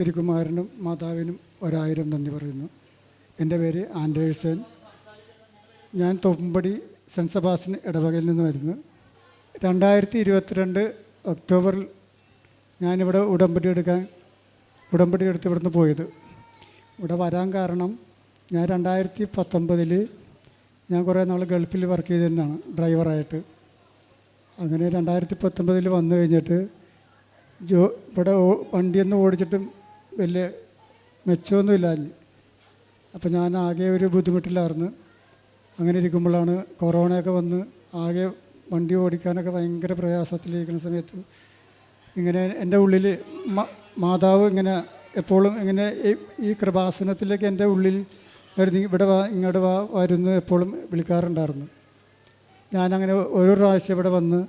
തിരുക്കുമാരനും മാതാവിനും ഒരായിരം നന്ദി പറയുന്നു. എന്റെ പേര് ആൻഡേഴ്സൺ. ഞാൻ തൊമ്പടി സെന്റ് സെബാസ്റ്റ്യൻ ഇടവകയിൽ നിന്ന് വരുന്നു. രണ്ടായിരത്തി ഇരുപത്തിരണ്ട് ഒക്ടോബറിൽ ഞാനിവിടെ ഉടമ്പടി എടുക്കാൻ ഉടമ്പടി എടുത്ത് ഇവിടുന്ന് പോയത്. ഇവിടെ വരാൻ കാരണം ഞാൻ രണ്ടായിരത്തി പത്തൊമ്പതിൽ ഞാൻ കുറേ നാൾ ഗൾഫിൽ വർക്ക് ചെയ്തിരുന്നതാണ് ഡ്രൈവറായിട്ട്. അങ്ങനെ രണ്ടായിരത്തി പത്തൊമ്പതിൽ വന്നു കഴിഞ്ഞിട്ട് ജോ ഇവിടെ വണ്ടിയൊന്നും ഓടിച്ചിട്ടും വലിയ മെച്ചമൊന്നുമില്ലാഞ്ഞ് അപ്പോൾ ഞാൻ ആകെ ഒരു ബുദ്ധിമുട്ടിലായിരുന്നു. അങ്ങനെ ഇരിക്കുമ്പോഴാണ് കൊറോണയൊക്കെ വന്ന് ആകെ വണ്ടി ഓടിക്കാനൊക്കെ ഭയങ്കര പ്രയാസത്തിലിരിക്കുന്ന സമയത്ത് ഇങ്ങനെ എന്റെ ഉള്ളിൽ മാതാവ് ഇങ്ങനെ എപ്പോഴും ഇങ്ങനെ ഈ കൃപാസനത്തിലേക്ക് എന്റെ ഉള്ളിൽ വരുന്ന ഇവിടെ വാ ഇങ്ങോട്ട് വാ വരുന്നു എപ്പോഴും വിളിക്കാറുണ്ടായിരുന്നു. ഞാനങ്ങനെ ഓരോ പ്രാവശ്യം ഇവിടെ വന്ന്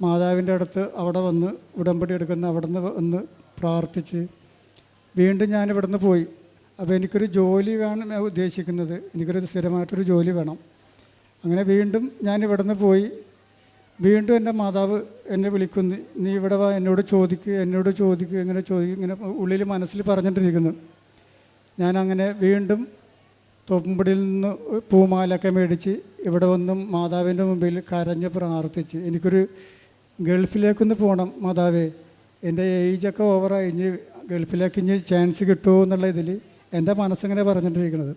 മാതാവിന്റെ അടുത്ത് അവിടെ വന്ന് ഉടമ്പടി എടുക്കുന്ന അവിടെ നിന്ന് വന്ന് പ്രാർത്ഥിച്ച് വീണ്ടും ഞാൻ ഇവിടുന്ന് പോയി. അപ്പോൾ എനിക്കൊരു ജോലി വേണം ഞാൻ ഉദ്ദേശിക്കുന്നത്. എനിക്കൊരു സ്ഥിരമായിട്ടൊരു ജോലി വേണം. അങ്ങനെ വീണ്ടും ഞാൻ ഇവിടുന്ന് പോയി. വീണ്ടും എന്റെ മാതാവ് എന്നെ വിളിക്കുന്നു. നീ ഇവിടെ വാ എന്നോട് ചോദിക്കുക എന്നോട് ചോദിക്കുക ഇങ്ങനെ ചോദിക്കുക ഇങ്ങനെ ഉള്ളിൽ മനസ്സിൽ പറഞ്ഞിട്ടിരിക്കുന്നു. ഞാനങ്ങനെ വീണ്ടും തൊമ്പടിയിൽ നിന്ന് പൂമാലൊക്കെ മേടിച്ച് ഇവിടെ വന്നും മാതാവിന്റെ മുമ്പിൽ കരഞ്ഞ് പ്രാർത്ഥിച്ച്. എനിക്കൊരു ഗൾഫിലേക്കൊന്ന് പോകണം മാതാവേ. എന്റെ ഏജൊക്കെ ഓവറായി. ഇനി ഗൾഫിലേക്ക് ഇനി ചാൻസ് കിട്ടുമോ എന്നുള്ള ഇതിൽ എന്റെ മനസ്സിങ്ങനെ പറഞ്ഞിട്ടിരിക്കുന്നത്.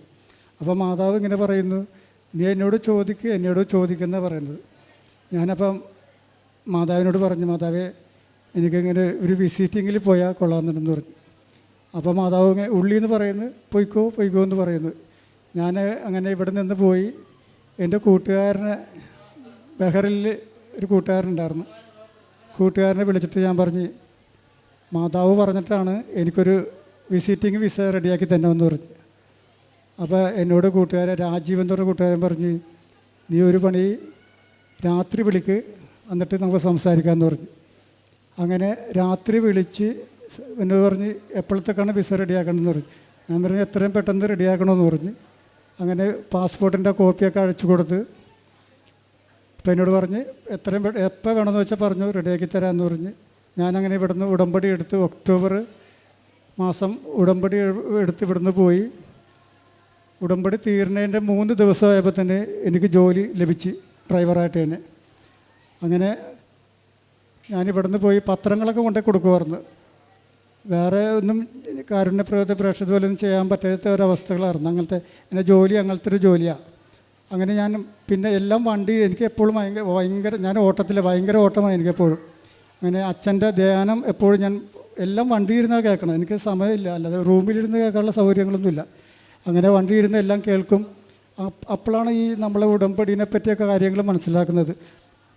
അപ്പോൾ മാതാവ് ഇങ്ങനെ പറയുന്നു നീ എന്നോട് ചോദിക്കുക എന്നോട് ചോദിക്കുന്ന പറയുന്നത്. ഞാനപ്പം മാതാവിനോട് പറഞ്ഞു മാതാവേ എനിക്കിങ്ങനെ ഒരു വിസിറ്റിങ്ങിൽ പോയാൽ കൊള്ളാമെന്നുണ്ടെന്ന് പറഞ്ഞു. അപ്പോൾ മാതാവ് ഉള്ളി എന്ന് പറയുന്നു പൊയ്ക്കോ പൊയ്ക്കോ എന്ന് പറയുന്നു. ഞാൻ അങ്ങനെ ഇവിടെ നിന്ന് പോയി എന്റെ കൂട്ടുകാരനെ ബഹറിൽ ഒരു കൂട്ടുകാരനുണ്ടായിരുന്നു കൂട്ടുകാരനെ വിളിച്ചിട്ട് ഞാൻ പറഞ്ഞ് മാതാവ് പറഞ്ഞിട്ടാണ് എനിക്കൊരു വിസിറ്റിംഗ് വിസ റെഡിയാക്കി തന്നെ വന്ന് പറഞ്ഞു. അപ്പോൾ എന്നോട് കൂട്ടുകാരൻ രാജീവ് എന്ന് പറഞ്ഞ കൂട്ടുകാരൻ പറഞ്ഞ് നീ ഒരു പണി രാത്രി വിളിക്ക് എന്നിട്ട് നമുക്ക് സംസാരിക്കാമെന്ന് പറഞ്ഞു. അങ്ങനെ രാത്രി വിളിച്ച് എന്നോട് പറഞ്ഞ് എപ്പോഴത്തേക്കാണ് വിസ റെഡിയാക്കണമെന്ന് പറഞ്ഞു. ഞാൻ പറഞ്ഞു എത്രയും പെട്ടെന്ന് റെഡിയാക്കണമെന്ന് പറഞ്ഞു. അങ്ങനെ പാസ്പോർട്ടിന്റെ കോപ്പിയൊക്കെ അഴിച്ചു കൊടുത്ത് അപ്പോൾ എന്നോട് പറഞ്ഞ് എത്രയും എപ്പോൾ വേണമെന്ന് വെച്ചാൽ പറഞ്ഞു റെഡിയാക്കി തരാമെന്ന് പറഞ്ഞ്. ഞാനങ്ങനെ ഇവിടുന്ന് ഉടമ്പടി എടുത്ത് ഒക്ടോബർ മാസം ഉടമ്പടി എടുത്ത് ഇവിടുന്ന് പോയി. ഉടമ്പടി തീർന്നതിന്റെ മൂന്ന് ദിവസമായപ്പോൾ തന്നെ എനിക്ക് ജോലി ലഭിച്ച് ഡ്രൈവറായിട്ട് തന്നെ. അങ്ങനെ ഞാനിവിടുന്ന് പോയി പത്രങ്ങളൊക്കെ കൊണ്ടേ കൊടുക്കുമായിരുന്നു. വേറെ ഒന്നും കാരുണ്യ പ്രവർത്തി പ്രേക്ഷക പോലും ചെയ്യാൻ പറ്റാത്ത ഒരവസ്ഥകളായിരുന്നു. അങ്ങനത്തെ എന്റെ ജോലി അങ്ങനത്തെ ഒരു ജോലിയാണ് അങ്ങനെ ഞാൻ പിന്നെ എല്ലാം വണ്ടി എനിക്ക് എപ്പോഴും ഭയങ്കര ഭയങ്കര ഞാൻ ഓട്ടത്തിൽ ഭയങ്കര ഓട്ടമാണ് എനിക്ക് എപ്പോഴും. അങ്ങനെ അച്ഛന്റെ ധ്യാനം എപ്പോഴും ഞാൻ എല്ലാം വണ്ടി ഇരുന്നാൽ കേൾക്കണം. എനിക്ക് സമയമില്ല. അല്ലാതെ റൂമിലിരുന്ന് കേൾക്കാനുള്ള സൗകര്യങ്ങളൊന്നുമില്ല. അങ്ങനെ വണ്ടി ഇരുന്ന് എല്ലാം കേൾക്കും. അപ്പ് അപ്പോഴാണ് ഈ നമ്മളെ ഉടമ്പടിനെ പറ്റിയൊക്കെ കാര്യങ്ങൾ മനസ്സിലാക്കുന്നത്.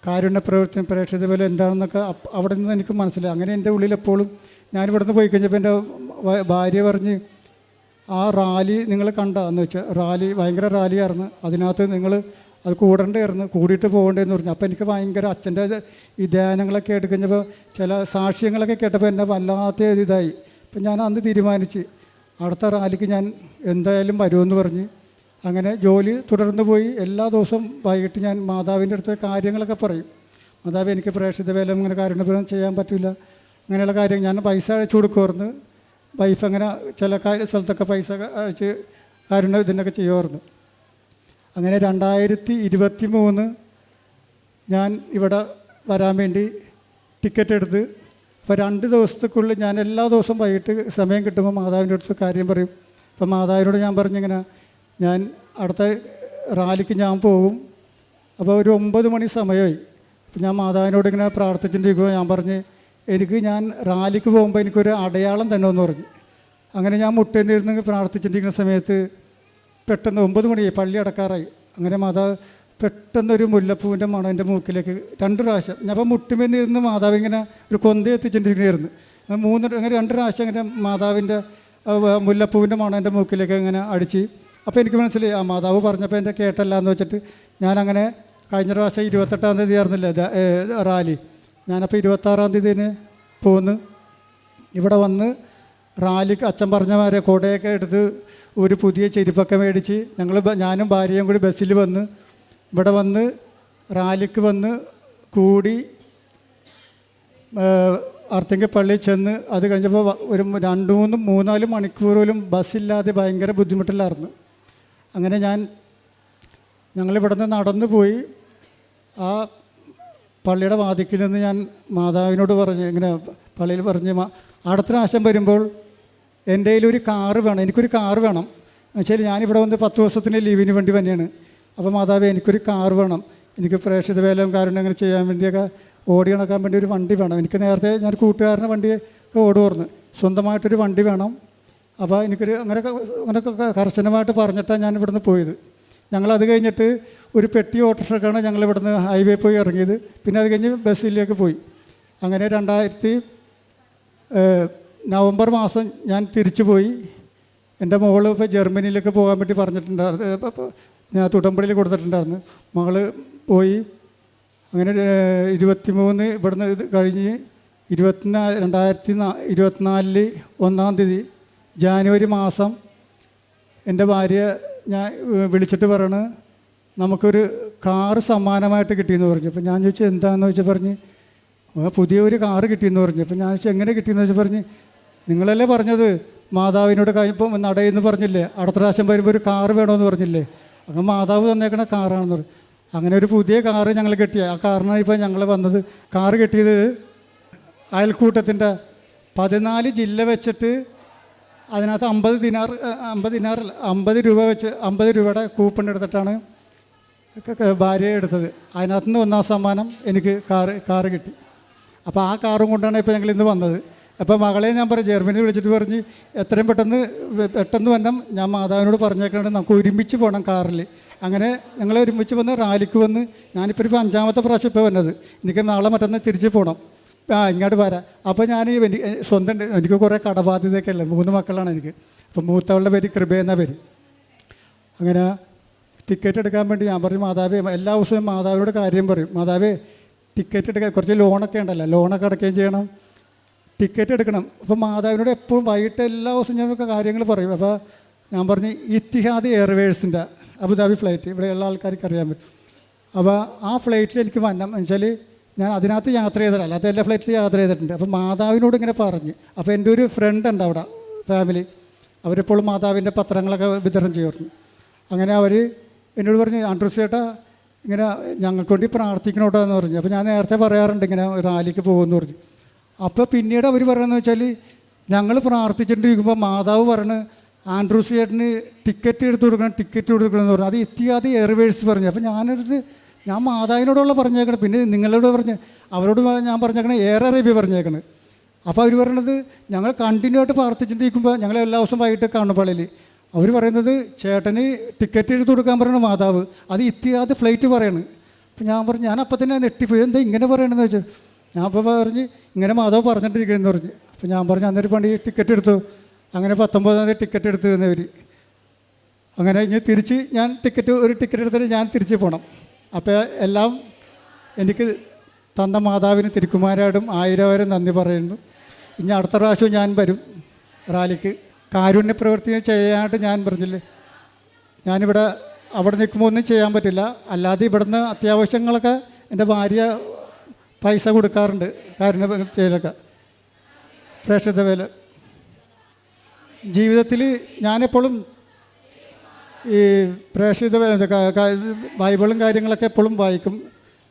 കാരുണ്യ പ്രവർത്തി പ്രേക്ഷിത പോലെ എന്താണെന്നൊക്കെ അവിടെ നിന്ന് എനിക്ക് മനസ്സിലായി. അങ്ങനെ എന്റെ ഉള്ളിൽ എപ്പോഴും ഞാൻ ഇവിടുന്ന് പോയി കഴിഞ്ഞപ്പോൾ എന്റെ ഭാര്യ പറഞ്ഞ് ആ റാലി നിങ്ങൾ കണ്ട? എന്ന് വെച്ചാൽ റാലി ഭയങ്കര റാലിയായിരുന്നു. അതിനകത്ത് നിങ്ങൾ അത് കൂടേണ്ടായിരുന്നു കൂടിയിട്ട് പോകേണ്ടതെന്ന് പറഞ്ഞു. അപ്പോൾ എനിക്ക് ഭയങ്കര അച്ഛന്റെ ഈ ധ്യാനങ്ങളൊക്കെ എടുക്കഴിഞ്ഞപ്പോൾ കഴിഞ്ഞപ്പോൾ ചില സാക്ഷ്യങ്ങളൊക്കെ കേട്ടപ്പോൾ എന്നെ വല്ലാത്ത ഇതായി. അപ്പം ഞാൻ അന്ന് തീരുമാനിച്ച് അടുത്ത റാലിക്ക് ഞാൻ എന്തായാലും വരുമെന്ന് പറഞ്ഞ് അങ്ങനെ ജോലി തുടർന്ന് പോയി. എല്ലാ ദിവസവും വൈകിട്ട് ഞാൻ മാതാവിന്റെ അടുത്ത് കാര്യങ്ങളൊക്കെ പറയും. മാതാവ് എനിക്ക് പ്രേക്ഷിത വേല ഇങ്ങനെ കാരുണ്യപരം ചെയ്യാൻ പറ്റില്ല അങ്ങനെയുള്ള കാര്യം ഞാൻ പൈസ അയച്ചു കൊടുക്കുമായിരുന്നു വൈഫ് അങ്ങനെ ചില കാര്യ സ്ഥലത്തൊക്കെ പൈസ അയച്ച് കാരുണ്യ ഇതിനൊക്കെ ചെയ്യുമായിരുന്നു അങ്ങനെ രണ്ടായിരത്തി ഇരുപത്തി മൂന്ന് ഞാൻ ഇവിടെ വരാൻ വേണ്ടി ടിക്കറ്റ് എടുത്ത് അപ്പോൾ രണ്ട് ദിവസത്തേക്കുള്ളിൽ ഞാൻ എല്ലാ ദിവസവും വൈകിട്ട് സമയം കിട്ടുമ്പോൾ മാതാവിന്റെ അടുത്ത് കാര്യം പറയും. അപ്പോൾ മാതാവിനോട് ഞാൻ പറഞ്ഞിങ്ങനെ ഞാൻ അടുത്ത റാലിക്ക് ഞാൻ പോകും. അപ്പോൾ ഒരു ഒമ്പത് മണി സമയമായി. അപ്പോൾ ഞാൻ മാതാവിനോട് ഇങ്ങനെ പ്രാർത്ഥിച്ചിട്ടിരിക്കുമ്പോൾ ഞാൻ പറഞ്ഞ് എനിക്ക് ഞാൻ റാലിക്ക് പോകുമ്പോൾ എനിക്കൊരു അടയാളം തന്നെ എന്ന് പറഞ്ഞു. അങ്ങനെ ഞാൻ മുട്ടേന്നിരുന്ന് പ്രാർത്ഥിച്ചിട്ടിരിക്കുന്ന സമയത്ത് പെട്ടെന്ന് ഒമ്പത് മണി പള്ളി അടക്കാറായി. അങ്ങനെ മാതാവ് പെട്ടെന്നൊരു മുല്ലപ്പൂവിന്റെ മണം എന്റെ മൂക്കിലേക്ക് രണ്ട് പ്രാവശ്യം. ഞാൻ അപ്പം മുട്ടുമെന്നിരുന്ന് മാതാവ് ഇങ്ങനെ ഒരു കൊന്ത എത്തിച്ചിട്ടിരിക്കുകയായിരുന്നു അങ്ങനെ മൂന്ന് അങ്ങനെ രണ്ട് പ്രാവശ്യം അങ്ങനെ മാതാവിന്റെ മുല്ലപ്പൂവിന്റെ മണം എന്റെ മൂക്കിലേക്ക് ഇങ്ങനെ അടിച്ച്. അപ്പോൾ എനിക്ക് മനസ്സിലായി ആ മാതാവ് പറഞ്ഞപ്പോൾ എന്റെ കേട്ടല്ല എന്ന് വെച്ചിട്ട് ഞാനങ്ങനെ കഴിഞ്ഞ പ്രാവശ്യം ഇരുപത്തെട്ടാം തീയതി ആയിരുന്നില്ല റാലി. ഞാനപ്പോൾ ഇരുപത്താറാം തീയതി തന്നെ പോന്ന്. ഇവിടെ വന്ന് റാലിക്ക് അച്ഛൻ പറഞ്ഞമാരെ കൊടയൊക്കെ എടുത്ത് ഒരു പുതിയ ചെരുപ്പൊക്കെ മേടിച്ച് ഞങ്ങൾ ഞാനും ഭാര്യയും കൂടി ബസ്സിൽ വന്ന് ഇവിടെ വന്ന് റാലിക്ക് വന്ന് കൂടി അർത്തിങ്ക പള്ളിയിൽ ചെന്ന് അത് കഴിഞ്ഞപ്പോൾ ഒരു രണ്ട് മൂന്നും മൂന്നാൽ മണിക്കൂറിലും ബസ്സില്ലാതെ ഭയങ്കര ബുദ്ധിമുട്ടിലായിരുന്നു. അങ്ങനെ ഞാൻ ഞങ്ങളിവിടെ നിന്ന് നടന്നു പോയി. ആ പള്ളിയുടെ വാതിക്കിൽ നിന്ന് ഞാൻ മാതാവിനോട് പറഞ്ഞു ഇങ്ങനെ പള്ളിയിൽ പറഞ്ഞ് അടുത്ത പ്രാവശ്യം വരുമ്പോൾ എന്റെ ഒരു കാറ് വേണം എനിക്കൊരു കാറ് വേണം. എന്നുവെച്ചാൽ ഞാനിവിടെ വന്ന് പത്ത് ദിവസത്തിന് ലീവിന് വേണ്ടി തന്നെയാണ് അപ്പോൾ മാതാവേ എനിക്കൊരു കാറ് വേണം. എനിക്ക് പ്രേക്ഷിത വേലം കാരണം അങ്ങനെ ചെയ്യാൻ വേണ്ടിയൊക്കെ ഓടി കണക്കാൻ വേണ്ടി ഒരു വണ്ടി വേണം. എനിക്ക് നേരത്തെ ഞാൻ കൂട്ടുകാരന്റെ വണ്ടിയൊക്കെ ഓടുമായിരുന്നു. സ്വന്തമായിട്ടൊരു വണ്ടി വേണം. അപ്പോൾ എനിക്കൊരു അങ്ങനെയൊക്കെ അങ്ങനെയൊക്കെ കർശനമായിട്ട് പറഞ്ഞിട്ടാണ് ഞാൻ ഇവിടുന്ന് പോയത്. ഞങ്ങൾ കഴിഞ്ഞിട്ട് ഒരു പെട്ടി ഓട്ടോറിക്ഷക്കാണ് ഞങ്ങൾ ഇവിടുന്ന് ഹൈവേ പോയി ഇറങ്ങിയത്. പിന്നെ അത് കഴിഞ്ഞ് ബസ്സിലേക്ക് പോയി. അങ്ങനെ രണ്ടായിരത്തി നവംബർ മാസം ഞാൻ തിരിച്ചു പോയി എന്റെ മോൾ ഇപ്പോൾ ജർമ്മനിയിലേക്ക് പോകാൻ വേണ്ടി പറഞ്ഞിട്ടുണ്ടായിരുന്നു. ഞാൻ തുടമ്പടിയിൽ കൊടുത്തിട്ടുണ്ടായിരുന്നു. മകൾ പോയി. അങ്ങനെ ഇരുപത്തി ഇരുപത്തിമൂന്ന് ഇവിടുന്ന് ഇത് കഴിഞ്ഞ് ഇരുപത്തിനാ രണ്ടായിരത്തി നാ- ഇരുപത്തിനാലിൽ ഒന്നാം തീയതി ജാനുവരി മാസം എന്റെ ഭാര്യ ഞാൻ വിളിച്ചിട്ട് പറയണ് നമുക്കൊരു കാറ് സമ്മാനമായിട്ട് കിട്ടിയെന്ന് പറഞ്ഞു. അപ്പോൾ ഞാൻ ചോദിച്ചു എന്താണെന്ന് വെച്ചാൽ പറഞ്ഞ് പുതിയൊരു കാറ് കിട്ടിയെന്ന് പറഞ്ഞു. അപ്പോൾ ഞാൻ ചോദിച്ചു എങ്ങനെ കിട്ടിയെന്ന്? വെച്ചാൽ പറഞ്ഞ് നിങ്ങളല്ലേ പറഞ്ഞത്? മാതാവിനോട് കഴിയുമ്പം നടയെന്ന് പറഞ്ഞില്ലേ? അടുത്ത പ്രാവശ്യം വരുമ്പോൾ ഒരു കാറ് വേണമെന്ന് പറഞ്ഞില്ലേ? അങ്ങനെ മാതാവ് തന്നേക്കണ കാറാണെന്ന് പറഞ്ഞു അങ്ങനെ ഒരു പുതിയ കാറ് ഞങ്ങൾ കെട്ടിയ ആ കാറിനാണ് ഇപ്പോൾ ഞങ്ങൾ വന്നത്. കാറ് കെട്ടിയത് അയൽക്കൂട്ടത്തിന്റെ പതിനാല് ജില്ല വെച്ചിട്ട് അതിനകത്ത് അമ്പത് ദിനാർ അമ്പത് ദിനാർ അമ്പത് രൂപ വെച്ച് അമ്പത് രൂപയുടെ കൂപ്പൺ എടുത്തിട്ടാണ് ഭാര്യ എടുത്തത്. അതിനകത്തുനിന്ന് ഒന്നാം സമ്മാനം എനിക്ക് കാറ് കാറ് കിട്ടി. അപ്പോൾ ആ കാറും കൊണ്ടാണ് ഇപ്പോൾ ഞങ്ങൾ ഇന്ന് വന്നത്. അപ്പോൾ മകളെ ഞാൻ പറഞ്ഞു ജർമ്മനി വിളിച്ചിട്ട് പറഞ്ഞ് എത്രയും പെട്ടെന്ന് പെട്ടെന്ന് വന്നം ഞാൻ മാതാവിനോട് പറഞ്ഞേക്കണേ നമുക്ക് ഒരുമിച്ച് പോകണം കാറിൽ അങ്ങനെ ഞങ്ങൾ ഒരുമിച്ച് വന്ന് റാലിക്ക് വന്ന് ഞാനിപ്പോൾ ഇപ്പോൾ അഞ്ചാമത്തെ പ്രാവശ്യം ഇപ്പോൾ വന്നത്. എനിക്ക് നാളെ മറ്റന്ന് തിരിച്ച് പോകണം ആ ഇങ്ങോട്ട് വരാം. അപ്പോൾ ഞാൻ എനിക്ക് സ്വന്തം എനിക്ക് കുറേ കടബാധ്യതയൊക്കെ അല്ലേ മൂന്ന് മക്കളാണ് എനിക്ക്. അപ്പോൾ മൂത്തവളുടെ പേര് കൃപ എന്ന പേര്. അങ്ങനെ ടിക്കറ്റ് എടുക്കാൻ വേണ്ടി ഞാൻ പറഞ്ഞു മാതാവേ എല്ലാ ദിവസവും മാതാവിനോട് കാര്യം പറയും. മാതാവേ ടിക്കറ്റ് എടുക്കാൻ കുറച്ച് ലോണൊക്കെ ഉണ്ടല്ലോ. ലോണൊക്കെ അടക്കുകയും ചെയ്യണം. ടിക്കറ്റ് എടുക്കണം. അപ്പോൾ മാതാവിനോട് എപ്പോഴും വൈകിട്ട് എല്ലാ ദിവസവും ഞങ്ങൾക്ക് കാര്യങ്ങൾ പറയും. അപ്പോൾ ഞാൻ പറഞ്ഞു ഇത്തിഹാദ് എയർവേഴ്സിന്റെ അബുദാബി ഫ്ലൈറ്റ് ഇവിടെയുള്ള ആൾക്കാർക്ക് അറിയാൻ പറ്റും. അപ്പോൾ ആ ഫ്ലൈറ്റിൽ എനിക്ക് വന്നം. വെച്ചാൽ ഞാൻ അതിനകത്ത് യാത്ര ചെയ്തിട്ടില്ല അല്ലാത്ത എല്ലാ ഫ്ലൈറ്റിൽ യാത്ര ചെയ്തിട്ടുണ്ട്. അപ്പോൾ മാതാവിനോട് ഇങ്ങനെ പറഞ്ഞ്. അപ്പോൾ എന്റെ ഒരു ഫ്രണ്ട് ഉണ്ട് അവിടെ ഫാമിലി അവരെപ്പോഴും മാതാവിന്റെ പത്രങ്ങളൊക്കെ വിതരണം ചെയ്യുമായിരുന്നു. അങ്ങനെ അവർ എന്നോട് പറഞ്ഞു ആൻഡ്രൂസ് ചേട്ടാ ഇങ്ങനെ ഞങ്ങൾക്ക് വേണ്ടി പ്രാർത്ഥിക്കണോട്ടോ എന്ന് പറഞ്ഞു. അപ്പോൾ ഞാൻ നേരത്തെ പറയാറുണ്ട് ഇങ്ങനെ റാലിക്ക് പോകുമെന്ന് പറഞ്ഞു. അപ്പോൾ പിന്നീട് അവർ പറയുന്നത് വെച്ചാൽ ഞങ്ങൾ പ്രാർത്ഥിച്ചിട്ടിരിക്കുമ്പോൾ മാതാവ് പറഞ്ഞ് ആൻഡ്രൂസ് ചേട്ടന് ടിക്കറ്റ് എടുത്ത് കൊടുക്കണം ടിക്കറ്റ് കൊടുക്കണം എന്ന് പറഞ്ഞു. അത് എത്തിയാതെ എയർവേഴ്സ് പറഞ്ഞു. അപ്പോൾ ഞാനൊരു ഞാൻ മാതാവിനോടുള്ള പറഞ്ഞേക്കണം. പിന്നെ നിങ്ങളോട് പറഞ്ഞ് അവരോട് ഞാൻ പറഞ്ഞേക്കണേ എയർ അറേബ്യ പറഞ്ഞേക്കണേ. അപ്പോൾ അവർ പറയണത് ഞങ്ങൾ കണ്ടിന്യൂ ആയിട്ട് പ്രാർത്ഥിച്ചിട്ടിരിക്കുമ്പോൾ ഞങ്ങൾ എല്ലാ ദിവസവും വൈകിട്ട് കാണും പള്ളിയിൽ അവർ പറയുന്നത് ചേട്ടന് ടിക്കറ്റ് എടുത്ത് കൊടുക്കാൻ പറയണ മാതാവ്. അത് ഇത്തിയാതെ ഫ്ലൈറ്റ് പറയണ്. അപ്പം ഞാൻ പറഞ്ഞു ഞാൻ അപ്പം തന്നെ നെട്ടിപ്പോയി എന്താ ഇങ്ങനെ പറയണമെന്ന് വെച്ചാൽ ഞാൻ അപ്പോൾ പറഞ്ഞ് ഇങ്ങനെ മാധവ് പറഞ്ഞിട്ടിരിക്കുന്നു പറഞ്ഞു. അപ്പോൾ ഞാൻ പറഞ്ഞു അന്നൊരു പണി ടിക്കറ്റ് എടുത്തു. അങ്ങനെ പത്തൊമ്പതാം തീയതി ടിക്കറ്റ് എടുത്തു തന്നവർ അങ്ങനെ ഇനി തിരിച്ച് ഞാൻ ടിക്കറ്റ് ഒരു ടിക്കറ്റ് എടുത്തിട്ട് ഞാൻ തിരിച്ച് പോകണം അപ്പോൾ എല്ലാം എനിക്ക് തന്ന മാതാവിന് തിരുക്കുമാരായിട്ടും ആയിരം നന്ദി പറയുന്നു. ഇനി അടുത്ത പ്രാവശ്യം ഞാൻ വരും റാലിക്ക്. കാരുണ്യ പ്രവൃത്തി ചെയ്യാനായിട്ട് ഞാൻ പറഞ്ഞില്ലേ? ഞാനിവിടെ അവിടെ നിൽക്കുമ്പോൾ ഒന്നും ചെയ്യാൻ പറ്റില്ല. അല്ലാതെ ഇവിടുന്ന് അത്യാവശ്യങ്ങളൊക്കെ എന്റെ ഭാര്യ പൈസ കൊടുക്കാറുണ്ട് കാരുണ്യ ചെയ്യലൊക്കെ പ്രേക്ഷിത വേല ജീവിതത്തിൽ ഞാനെപ്പോഴും ഈ പ്രേക്ഷിത ബൈബിളും കാര്യങ്ങളൊക്കെ എപ്പോഴും വായിക്കും.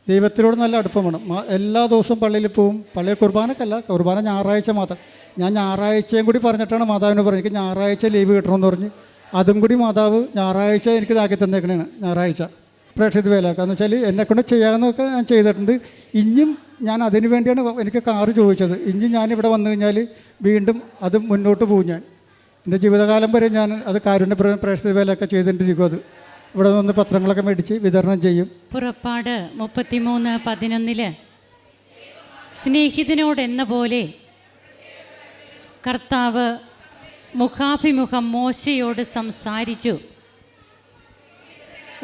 ദൈവത്തിനോട് നല്ല അടുപ്പം വേണം. എല്ലാ ദിവസവും പള്ളിയിൽ പോവും. പള്ളിയിൽ കുർബാനക്കല്ല കുർബാന ഞായറാഴ്ച മാത്രം. ഞാൻ ഞായറാഴ്ചയും കൂടി പറഞ്ഞിട്ടാണ് മാതാവിനെ പറഞ്ഞത്. എനിക്ക് ഞായറാഴ്ച ലീവ് കിട്ടണമെന്ന് പറഞ്ഞ്. അതും കൂടി മാതാവ് ഞായറാഴ്ച എനിക്ക് ഇതാക്കി തന്നേക്കണേണ് ഞായറാഴ്ച. പ്രേക്ഷിത വേല. എന്ന് വെച്ചാൽ എന്നെക്കൊണ്ട് ചെയ്യാവുന്നതൊക്കെ ഞാൻ ചെയ്തിട്ടുണ്ട്. ഇനിയും ഞാൻ അതിന് വേണ്ടിയാണ് എനിക്ക് കാറ് ചോദിച്ചത്. ഇനിയും ഞാനിവിടെ വന്നു കഴിഞ്ഞാൽ വീണ്ടും അത് മുന്നോട്ട് പോകും ഞാൻ. എന്റെ ജീവിതകാലം വരെ ഞാൻ അത് കാരുണ്യ പ്ര- പ്രേക്ഷിത വേലയൊക്കെ ചെയ്തിട്ടിരിക്കും അത്. ഇവിടെ നിന്ന് പത്രങ്ങളൊക്കെ മേടിച്ച് വിതരണം ചെയ്യും. പുറപ്പാട് മുപ്പത്തിമൂന്ന് പതിനൊന്നിൽ സ്നേഹിതനോടെന്ന പോലെ കർത്താവ് മുഖാഭിമുഖം മോശയോട് സംസാരിച്ചു.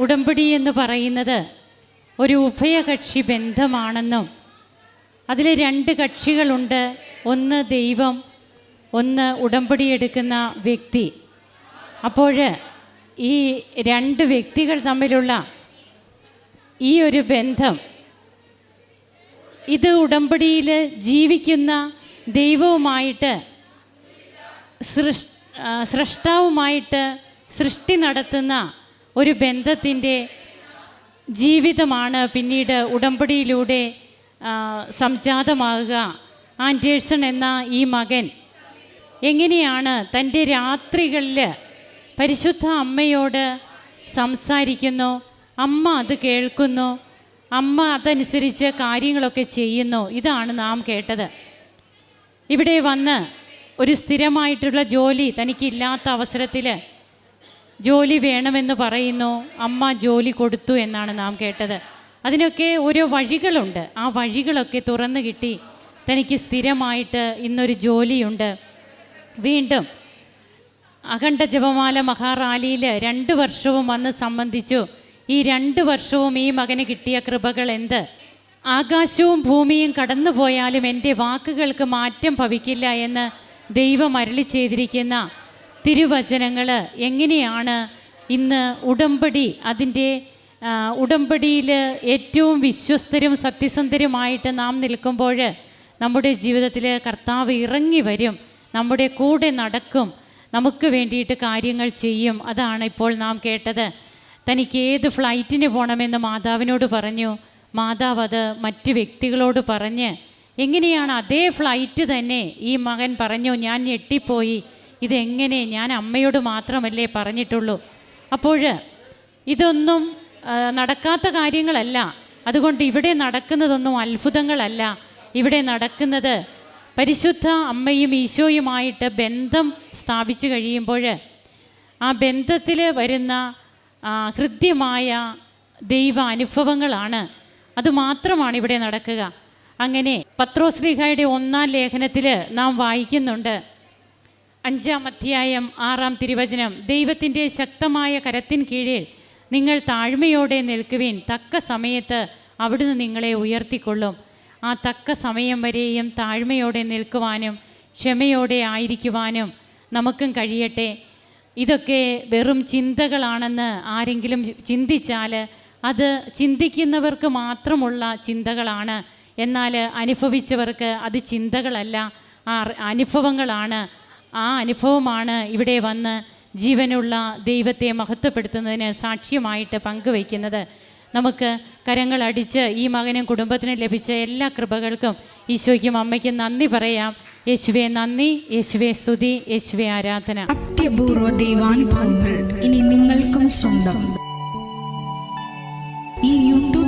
ഉടമ്പടി എന്ന് പറയുന്നത് ഒരു ഉഭയകക്ഷി ബന്ധമാണെന്നും അതിൽ രണ്ട് കക്ഷികളുണ്ട്. ഒന്ന് ദൈവം ഒന്ന് ഉടമ്പടി എടുക്കുന്ന വ്യക്തി. അപ്പോൾ ഈ രണ്ട് വ്യക്തികൾ തമ്മിലുള്ള ഈ ഒരു ബന്ധം ഇത് ഉടമ്പടിയിൽ ജീവിക്കുന്ന ദൈവവുമായിട്ട് സൃഷ് സൃഷ്ടാവുമായിട്ട് സൃഷ്ടി നടത്തുന്ന ഒരു ബന്ധത്തിന്റെ ജീവിതമാണ് പിന്നീട് ഉടമ്പടിയിലൂടെ സംജാതമാകുക. ആൻഡേഴ്സൺ എന്ന ഈ മകൻ എങ്ങനെയാണ് തന്റെ രാത്രികളിൽ പരിശുദ്ധ അമ്മയോട് സംസാരിക്കുന്നു? അമ്മ അത് കേൾക്കുന്നു. അമ്മ അതനുസരിച്ച് കാര്യങ്ങളൊക്കെ ചെയ്യുന്നു. ഇതാണ് നാം കേട്ടത്. ഇവിടെ വന്ന് ഒരു സ്ഥിരമായിട്ടുള്ള ജോലി തനിക്കില്ലാത്ത അവസരത്തിൽ ജോലി വേണമെന്ന് പറയുന്നു അമ്മ ജോലി കൊടുത്തു എന്നാണ് നാം കേട്ടത്. അതിനൊക്കെ ഓരോ വഴികളുണ്ട്. ആ വഴികളൊക്കെ തുറന്നു കിട്ടി. തനിക്ക് സ്ഥിരമായിട്ട് ഇന്നൊരു ജോലിയുണ്ട്. വീണ്ടും അഖണ്ഡ ജപമാല മഹാറാലിയിൽ രണ്ട് വർഷവും വന്ന് സംബന്ധിച്ചു. ഈ രണ്ട് വർഷവും ഈ മകന് കിട്ടിയ കൃപകൾ എന്ത്? ആകാശവും ഭൂമിയും കടന്നുപോയാലും എന്റെ വാക്കുകൾക്ക് മാറ്റം ഭവിക്കില്ല എന്ന് ദൈവം അരളി ചെയ്തിരിക്കുന്ന തിരുവചനങ്ങൾ എങ്ങനെയാണ് ഇന്ന് ഉടമ്പടി അതിന്റെ ഉടമ്പടിയിൽ ഏറ്റവും വിശ്വസ്തരും സത്യസന്ധരുമായിട്ട് നാം നിൽക്കുമ്പോൾ നമ്മുടെ ജീവിതത്തിൽ കർത്താവ് ഇറങ്ങി വരും നമ്മുടെ കൂടെ നടക്കും നമുക്ക് വേണ്ടിയിട്ട് കാര്യങ്ങൾ ചെയ്യും. അതാണ് ഇപ്പോൾ നാം കേട്ടത്. തനിക്ക് ഏത് ഫ്ലൈറ്റിന് പോകണമെന്ന് മാതാവിനോട് പറഞ്ഞു. മാതാവ് അത് മറ്റ് വ്യക്തികളോട് പറഞ്ഞ് എങ്ങനെയാണ് അതേ ഫ്ലൈറ്റ് തന്നെ? ഈ മകൻ പറഞ്ഞു ഞാൻ ഞെട്ടിപ്പോയി. ഇതെങ്ങനെ ഞാൻ അമ്മയോട് മാത്രമല്ലേ പറഞ്ഞിട്ടുള്ളൂ? അപ്പോൾ ഇതൊന്നും നടക്കാത്ത കാര്യങ്ങളല്ല. അതുകൊണ്ട് ഇവിടെ നടക്കുന്നതൊന്നും അത്ഭുതങ്ങളല്ല. ഇവിടെ നടക്കുന്നത് പരിശുദ്ധ അമ്മയും ഈശോയുമായിട്ട് ബന്ധം സ്ഥാപിച്ചു കഴിയുമ്പോൾ ആ ബന്ധത്തിൽ വരുന്ന ഹൃദ്യമായ ദൈവ അനുഭവങ്ങളാണ്. അതുമാത്രമാണ് ഇവിടെ നടക്കുക. അങ്ങനെ പത്രോസ്ലിഹയുടെ ഒന്നാം ലേഖനത്തിൽ നാം വായിക്കുന്നുണ്ട്. അഞ്ചാം അധ്യായം ആറാം തിരുവചനം. ദൈവത്തിന്റെ ശക്തമായ കരത്തിൻ കീഴിൽ നിങ്ങൾ താഴ്മയോടെ നിൽക്കുവിൻ. തക്ക സമയത്ത് അവിടുന്ന് നിങ്ങളെ ഉയർത്തിക്കൊള്ളും. ആ തക്ക സമയം വരെയും താഴ്മയോടെ നിൽക്കുവാനും ക്ഷമയോടെ ആയിരിക്കുവാനും നമുക്കും കഴിയട്ടെ. ഇതൊക്കെ വെറും ചിന്തകളാണെന്ന് ആരെങ്കിലും ചിന്തിച്ചാൽ അത് ചിന്തിക്കുന്നവർക്ക് മാത്രമുള്ള ചിന്തകളാണ്. എന്നാൽ അനുഭവിച്ചവർക്ക് അത് ചിന്തകളല്ല അനുഭവങ്ങളാണ് ആ അനുഭവമാണ് ഇവിടെ വന്ന് ജീവനുള്ള ദൈവത്തെ മഹത്വപ്പെടുത്തുന്നതിന് സാക്ഷ്യമായിട്ട് പങ്കുവയ്ക്കുന്നത്. നമുക്ക് കരങ്ങളടിച്ച് ഈ മകനും കുടുംബത്തിനും ലഭിച്ച എല്ലാ കൃപകൾക്കും ഈശോയ്ക്കും അമ്മയ്ക്കും നന്ദി പറയാം. യേശുവെ നന്ദി. യേശുവെ സ്തുതി. യേശുവെ ആരാധന. അത്യപൂർവ ദൈവാനുഭവങ്ങൾ ഇനി നിങ്ങൾക്കും സ്വന്തം.